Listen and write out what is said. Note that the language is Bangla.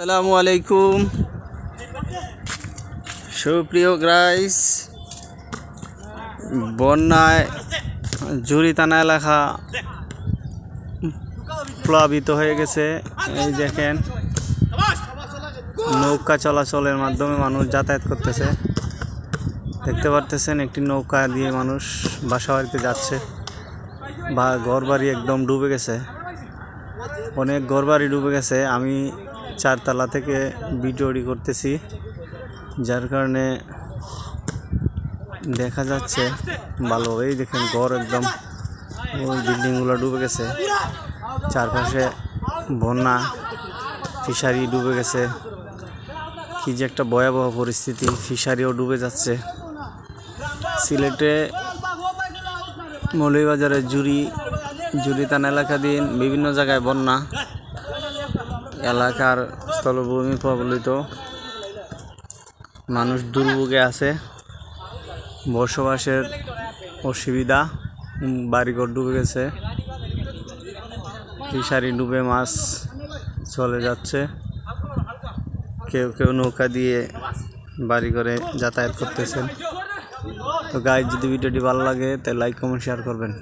আসসালামু আলাইকুম। সুপ্রিয় গ্রাইস, বন্যায় জুরিতানা এলাকা প্লাবিত হয়ে গেছে। এই দেখেন, নৌকা চলাচলের মাধ্যমে মানুষ যাতায়াত করতেছে। দেখতে পারতেছেন, একটি নৌকা দিয়ে মানুষ বাসা বাড়িতে যাচ্ছে বা ঘর একদম ডুবে গেছে। অনেক ঘর ডুবে গেছে। আমি চারতলা থেকে ভিডিওটি করতেছি, যার কারণে দেখা যাচ্ছে ভালো এই দেখেন ঘর একদম। ওই বিল্ডিংগুলো ডুবে গেছে, চারপাশে বন্যা, ফিশারি ডুবে গেছে। কি যে একটা ভয়াবহ পরিস্থিতি, ফিশারিও ডুবে যাচ্ছে। সিলেটে মৌলভীবাজারে জুরি জুরিতান দিন বিভিন্ন জায়গায় বন্যা। এলাকার স্থলভূমি প্রবলিত। মানুষ দুর্ভোগে আছে। বসবাসের অসুবিধা বাড়িঘর ডুবে গেছে। ফিশারি ডুবে মাছ চলে যাচ্ছে। কেউ কেউ নৌকা দিয়ে বাড়ি করে যাতায়াত করতেছেন। তো গাইজ যদি ভিডিওটি ভালো লাগে, তাহলে লাইক কমেন্ট শেয়ার করবেন।